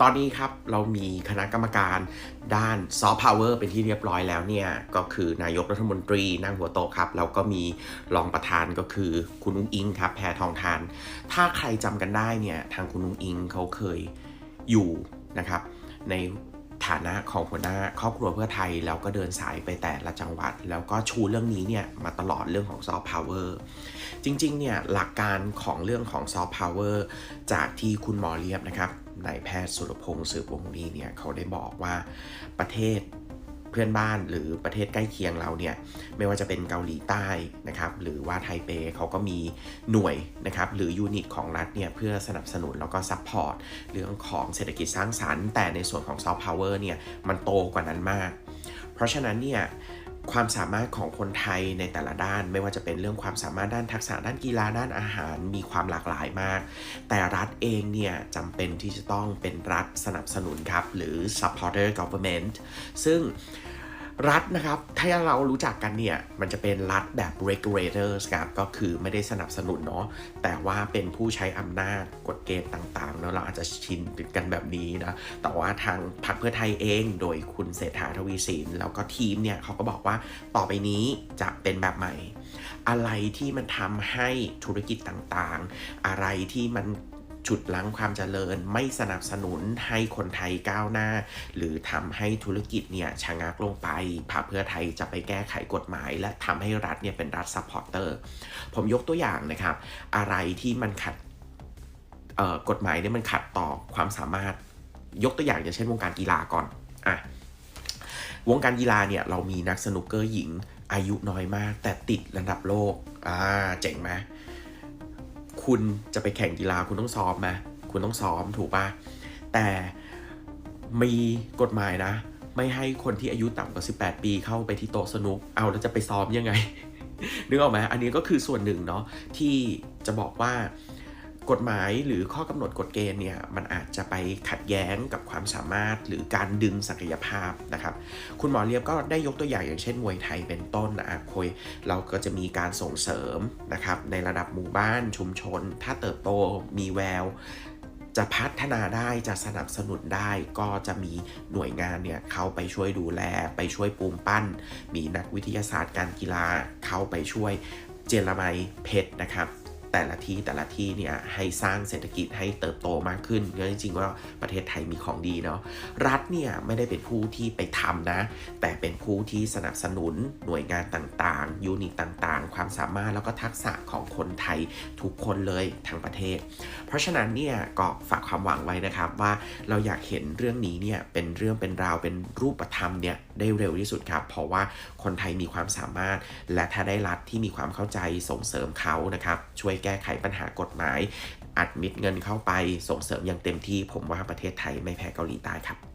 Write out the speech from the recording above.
ตอนนี้ครับเรามีคณะกรรมการด้านซอฟต์พาวเวอร์เป็นที่เรียบร้อยแล้วเนี่ย ก็คือนายกรัฐมนตรีนั่งหัวโต๊ะครับ แล้วก็มีรองประธานก็คือคุณนุ้งอิงครับแพทองทาน ถ้าใครจำกันได้เนี่ย ทางคุณนุ้งอิงเขาเคยอยู่นะครับในฐานะของหัวหน้าครอบครัวเพื่อไทย แล้วก็เดินสายไปแต่ละจังหวัด แล้วก็ชูเรื่องนี้เนี่ยมาตลอดเรื่องของซอฟต์พาวเวอร์จริงๆเนี่ยหลักการของเรื่องของซอฟต์พาวเวอร์จากที่คุณหมอเรียบนะครับ นายแพทย์สุรพงศ์สืบวงศ์ดีเนี่ยเขาได้บอกว่าประเทศเพื่อนบ้านหรือประเทศใกล้เคียงเราเนี่ยไม่ว่าจะเป็นเกาหลีใต้นะครับหรือว่าไทเปเขาก็มีหน่วยนะครับหรือยูนิตของรัฐเนี่ยเพื่อสนับสนุนแล้วก็ซัพพอร์ตเรื่องของเศรษฐกิจสร้างสรรค์ แต่ในส่วนของซอฟต์พาวเวอร์เนี่ยมันโตกว่านั้นมาก เพราะฉะนั้นเนี่ย ความสามารถของคนไทยในแต่ละด้าน ไม่ว่าจะเป็นเรื่องความสามารถด้านทักษะด้านกีฬาด้านอาหารมีความหลากหลายมาก แต่รัฐเองเนี่ยจำเป็นที่จะต้องเป็นรัฐสนับสนุนครับ หรือ supporter government ซึ่ง รัฐนะครับ ถ้าเรารู้จักกันเนี่ย มันจะเป็นรัฐแบบ regulators ครับ ก็คือไม่ได้สนับสนุนเนาะ แต่ว่าเป็นผู้ใช้อำนาจกฎเกณฑ์ต่างๆเนาะเราอาจจะชินกันแบบนี้นะ แต่ว่าทางพรรคเพื่อไทยเองโดยคุณเศรษฐาทวีสิน แล้วก็ทีมเนี่ยเขาก็บอกว่าต่อไปนี้จะเป็นแบบใหม่ อะไรที่มันทำให้ธุรกิจต่างๆ อะไรที่มัน ฉุดลั้งความเจริญ ไม่สนับสนุนให้คนไทยก้าวหน้า หรือทำให้ธุรกิจเนี่ยชะงักลงไปพรรคเพื่อไทยจะไปแก้ไขกฎหมาย และทำให้รัฐเนี่ยเป็นรัฐซัพพอร์เตอร์ ผมยกตัวอย่างนะครับ อะไรที่มันขัดกฎหมายเนี่ยมันขัดต่อความสามารถยกตัวอย่างอย่างเช่นวงการกีฬาก่อนอะวงการกีฬาเนี่ยเรามีนักสนุกเกอร์หญิงอายุน้อยมาก แต่ติดระดับโลกอ่าเจ๋งไหม คุณจะไปแข่งกีฬาคุณต้องซ้อมไหมคุณต้องซ้อมถูกปะแต่มีกฎหมายนะ ไม่ให้คนที่อายุต่ำกว่า 18 ปีเข้าไปที่โต๊ะสนุก เอาแล้วจะไปซ้อมยังไง นึกออกไหมอันนี้ก็คือส่วนหนึ่งเนาะที่จะบอกว่า กฎหมายหรือข้อกำหนดกฎเกณฑ์เนี่ยมันอาจจะไปขัดแย้งกับความสามารถหรือการดึงศักยภาพนะครับ คุณหมอเลียบก็ได้ยกตัวอย่างอย่างเช่นมวยไทยเป็นต้นนะคอยเราก็จะมีการส่งเสริมนะครับในระดับหมู่บ้านชุมชน ถ้าเติบโตมีแววจะพัฒนาได้จะสนับสนุนได้ก็จะมีหน่วยงานเนี่ยเขาไปช่วยดูแล ไปช่วยปูมปั้น มีนักวิทยาศาสตร์การกีฬาเข้าไปช่วยเจรไมเพชรนะครับ แต่ละที่แต่ละที่เนี่ยให้สร้างเศรษฐกิจให้เติบโตมากขึ้นก็จริงๆว่าประเทศไทยมีของดีเนาะรัฐเนี่ยไม่ได้เป็นผู้ที่ไปทำนะ แต่เป็นผู้ที่สนับสนุนหน่วยงานต่างๆ ยูนิตต่างๆ ความสามารถแล้วก็ทักษะของคนไทยทุกคนเลยทั้งประเทศ เพราะฉะนั้นเนี่ยก็ฝากความหวังไว้นะครับว่าเราอยากเห็นเรื่องนี้เนี่ยเป็นเรื่องเป็นราวเป็นรูปธรรมเนี่ยได้เร็วที่สุดครับ เพราะว่าคนไทยมีความสามารถ และถ้าได้รัฐที่มีความเข้าใจส่งเสริมเขานะครับช่วยแก้ไขปัญหากฎหมาย อัดมิดเงินเข้าไปส่งเสริมอย่างเต็มที่ ผมว่าประเทศไทยไม่แพ้เกาหลีใต้ครับ